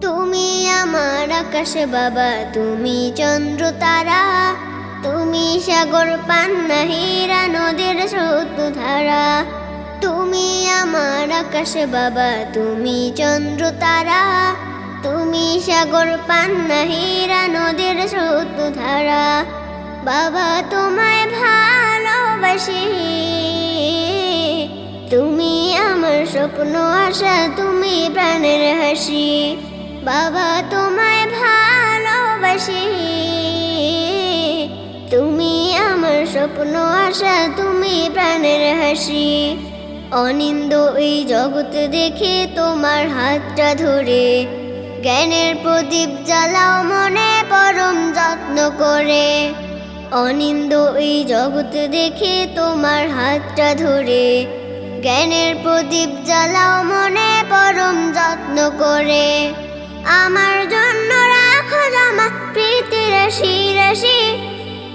তুমি আমার আকাশ বাবা, তুমি চন্দ্র তারা, তুমি সাগর পান্না হীরা নদীর স্রোত ধারা। তুমি আমার আকাশ বাবা, তুমি চন্দ্র তারা, তুমি সাগর পান্না হীরা নদীর স্রোত ধারা। বাবা, তোমায় ভালোবাসি। তুমি আমার স্বপ্ন, আশা, তুমি প্রাণের হাসি। বাবা তোমায় ভালোবাসি। তুমি আমার স্বপ্ন, আশা, তুমি প্রাণের হাসি। অনিন্দ এই জগৎ দেখে তোমার হাতটা ধরে। জ্ঞানের প্রদীপ জ্বালাও মনে, পরম যত্ন করে। অনিন্দ এই জগৎ দেখে তোমার হাতটা ধরে। জ্ঞানের প্রদীপ জ্বালাও মনে, পরম যত্ন করে। আমার জন্য রাখো জমা প্রীতি রাশি রাশি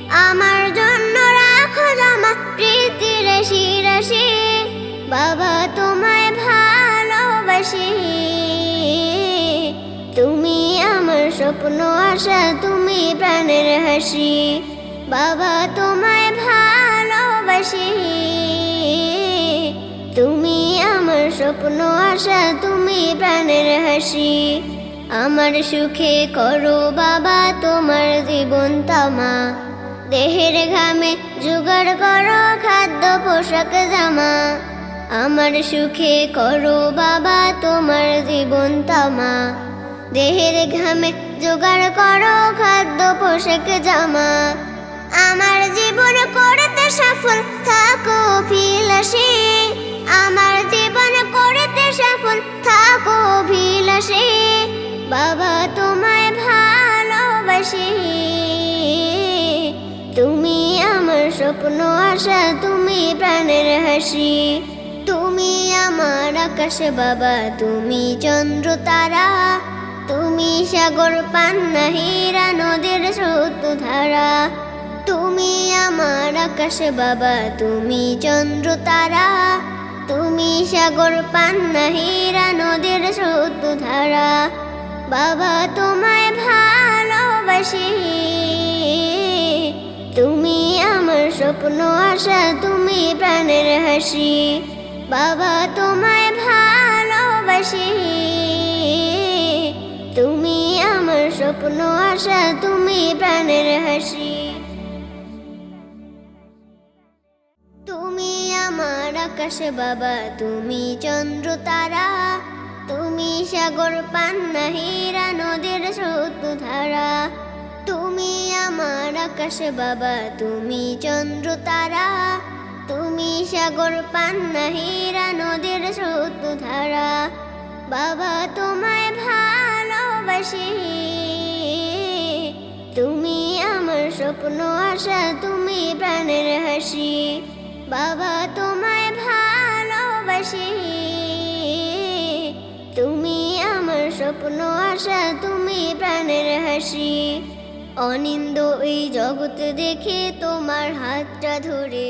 আমার জন্য রাখো জমা প্রীতি রাশি রাশি বাবা তোমায় ভালোবাসি। তুমি আমার স্বপ্ন, আশা, তুমি প্রাণের হাসি। বাবা তোমায় ভালোবাসি। তুমি আমার স্বপ্ন, আশা, তুমি প্রাণের হাসি। আমার সুখে করো বাবা, তোমার জীবন তামা। দেহের ঘামে জোগাড় করো, খাদ্য, পোশাক, জামা। আমার সুখে করো বাবা, তোমার জীবন তামা। দেহের ঘামে জোগাড় করো, খাদ্য, পোশাক, জামা। আমার জীবন করতে সফল থাকো, অভিলাষী। আমার জীবন করতে সফল থাকো, অভিলাষী। বাবা তোমায় ভালোবাসি। তুমি আমার স্বপ্ন, আশা, তুমি প্রাণের হাসি। তুমি আমার আকাশ বাবা, তুমি চন্দ্র তারা। তুমি সাগর, পান্না, হীরা, নদীর স্রোত, ধারা। তুমি আমার আকাশ বাবা, তুমি চন্দ্র তারা। তুমি সাগর, পান্না, হীরা, নদীর স্রোত, ধারা। বাবা তোমায় ভালোবাসি। তুমি আমার স্বপ্ন, আশা, তুমি প্রাণের হাসি। বাবা তোমায় ভালোবাসি। তুমি আমার স্বপ্ন, আশা, তুমি প্রাণের হাসি। তুমি আমার আকাশ বাবা, তুমি চন্দ্র তারা। সাগর পান্না হীরা নদীর স্রোত ধারা। তুমি আমার আকাশ বাবা, তুমি চন্দ্র তারা। তুমি সাগর পান্না হীরা নদীর স্রোত ধারা। বাবা, তোমায় ভালোবাসি। তুমি আমার স্বপ্ন, আশা, তুমি প্রাণের হাসি। বাবা, তোমায় ভালোবাসি। স্বপ্ন আশা তুমি প্রাণের হাসি। অনিন্দ এই জগৎ দেখে তোমার হাতটা ধরে।